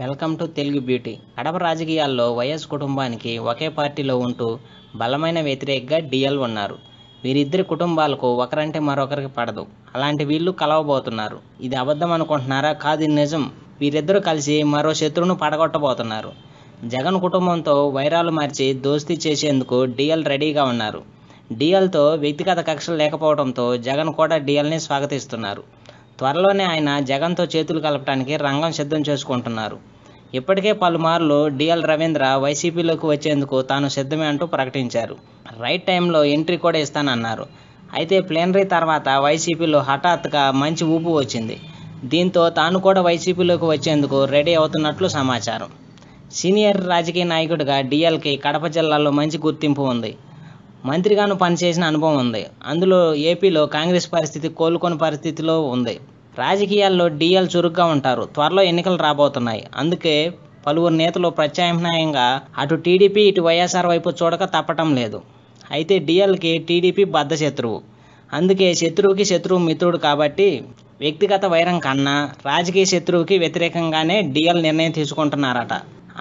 Welcome to Telugu beauty. Kadapa రాజకీయాల్లో YS కుటుంబానికి ఒకే పార్టీలో ఉంటూ బలమైన వ్యతిరేకగా డిఎల్ ఉన్నారు. వీరిద్దరి కుటుంబాలకు ఒకరంటే మరొకరికి పడదు. అలాంటి వీళ్ళు కలవబోతున్నారు. ఇది అబద్ధం అనుకుంటున్నారా? కాదు నిజం. వీరిద్దరూ కలిసి మరో శత్రువును పడగొట్టబోతున్నారు. జగన్ కుటుంబంతో వైరాలు మార్చి దోస్తీ చేసేందుకు డిఎల్ రెడీగా ఉన్నారు. డిఎల్తో వ్యక్తిగత కక్షలు లేకపోవడంతో జగన్ కూడా డిఎల్ని స్వాగతిస్తున్నారు. త్వరలోనే ఆయన జగన్తో చేతులు కలపడానికి రంగం సిద్ధం చేసుకుంటున్నారు. ఇప్పటికే పలుమార్లు డిఎల్ రవీంద్ర వైసీపీలోకి వచ్చేందుకు తాను సిద్ధమే అంటూ ప్రకటించారు. రైట్ టైంలో ఎంట్రీ కూడా ఇస్తానన్నారు. అయితే ప్లేనరీ తర్వాత వైసీపీలో హఠాత్తుగా మంచి ఊపు వచ్చింది. దీంతో తాను కూడా వైసీపీలోకి వచ్చేందుకు రెడీ అవుతున్నట్లు సమాచారం. సీనియర్ రాజకీయ నాయకుడిగా డిఎల్కి కడప జిల్లాలో మంచి గుర్తింపు ఉంది. మంత్రిగాను పనిచేసిన అనుభవం ఉంది. అందులో ఏపీలో కాంగ్రెస్ పరిస్థితి కోలుకొని పరిస్థితిలో ఉంది. రాజకీయాల్లో డిఎల్ చురుగ్గా ఉంటారు. త్వరలో ఎన్నికలు రాబోతున్నాయి. అందుకే పలువురు నేతలు ప్రత్యామ్నాయంగా అటు టీడీపీ ఇటు వైఎస్ఆర్ వైపు చూడక తప్పటం లేదు. అయితే డిఎల్కి టీడీపీ బద్ద శత్రువు అందుకే శత్రువుకి శత్రువు మిత్రుడు కాబట్టి వ్యక్తిగత వైరం కన్నా రాజకీయ శత్రువుకి వ్యతిరేకంగానే డిఎల్ నిర్ణయం తీసుకుంటున్నారట.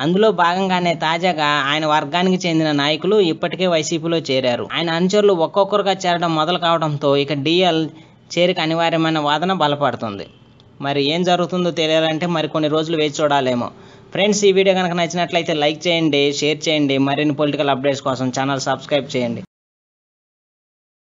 అందులో భాగంగానే తాజాగా ఆయన వర్గానికి చెందిన నాయకులు ఇప్పటికే వైసీపీలో చేరారు. ఆయన అనుచరులు ఒక్కొక్కరుగా చేరడం మొదలు కావడంతో ఇక డిఎల్ చేరిక అనివార్యమైన వాదన బలపడుతుంది. మరి ఏం జరుగుతుందో తెలియాలంటే మరి కొన్ని రోజులు వేచి చూడాలేమో. ఫ్రెండ్స్ ఈ వీడియో కనుక నచ్చినట్లయితే లైక్ చేయండి షేర్ చేయండి. మరిన్ని పొలిటికల్ అప్డేట్స్ కోసం ఛానల్ సబ్స్క్రైబ్ చేయండి.